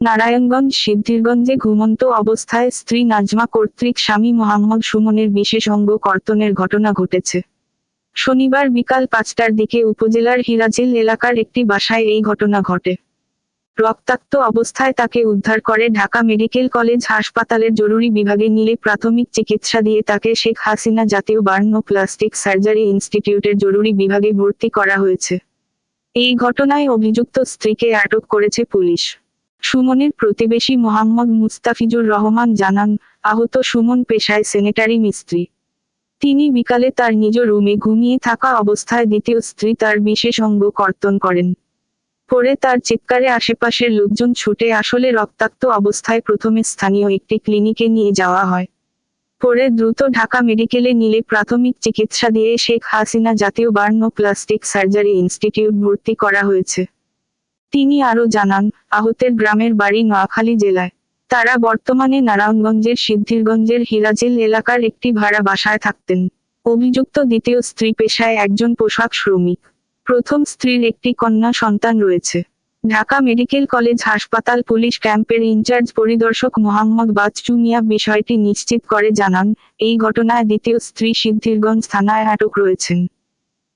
নারায়ণগঞ্জ সিদ্ধিরগঞ্জে ঘুমন্ত অবস্থায় স্ত্রী নাজমা কর্তৃক স্বামী মোহাম্মদ সুমনের বিশেষ অঙ্গ কর্তনের ঘটনা ঘটেছে। শনিবার বিকাল পাঁচটার দিকে উপজেলার হিরাজিল এলাকার একটি বাসায় এই ঘটনা ঘটে। রক্তাক্ত অবস্থায় তাকে উদ্ধার করে ঢাকা মেডিকেল কলেজ হাসপাতালের জরুরি বিভাগে নিলে প্রাথমিক চিকিৎসা দিয়ে তাকে শেখ হাসিনা জাতীয় বার্ন প্লাস্টিক সার্জারি ইনস্টিটিউটের জরুরি বিভাগে ভর্তি করা হয়েছে। এই ঘটনায় অভিযুক্ত স্ত্রীকে আটক করেছে পুলিশ। সুমনের প্রতিবেশী মোহাম্মদ মুস্তাফিজুর রহমান জানান, আহত সুমন পেশায় সেনেটারি মিস্ত্রি। তিনি বিকালে তার নিজ রুমে ঘুমিয়ে থাকা অবস্থায় দ্বিতীয় স্ত্রী তার বিশেষ অঙ্গ কর্তন করেন। পরে তার চিৎকারে আশেপাশের লোকজন ছুটে আসলে রক্তাক্ত অবস্থায় প্রথমে স্থানীয় একটি ক্লিনিকে নিয়ে যাওয়া হয়। পরে দ্রুত ঢাকা মেডিকেলে নিলে প্রাথমিক চিকিৎসা দিয়ে শেখ হাসিনা জাতীয় বার্ন প্লাস্টিক সার্জারি ইনস্টিটিউট ভর্তি করা হয়েছে। তিনি আরও জানান, আহতের গ্রামের বাড়ি নোয়াখালী জেলায়। তারা বর্তমানে নারায়ণগঞ্জের সিদ্ধিরগঞ্জের হিরাজিল এলাকার একটি ভাড়া বাসায় থাকতেন। অভিযুক্ত দ্বিতীয় স্ত্রী পেশায় একজন পোশাক শ্রমিক। প্রথম স্ত্রীর একটি কন্যা সন্তান রয়েছে। ঢাকা মেডিকেল কলেজ হাসপাতাল পুলিশ ক্যাম্পের ইনচার্জ পরিদর্শক মোহাম্মদ বাচ্চু মিয়া বিষয়টি নিশ্চিত করে জানান, এই ঘটনায় দ্বিতীয় স্ত্রী সিদ্ধিরগঞ্জ থানায় আটক রয়েছেন।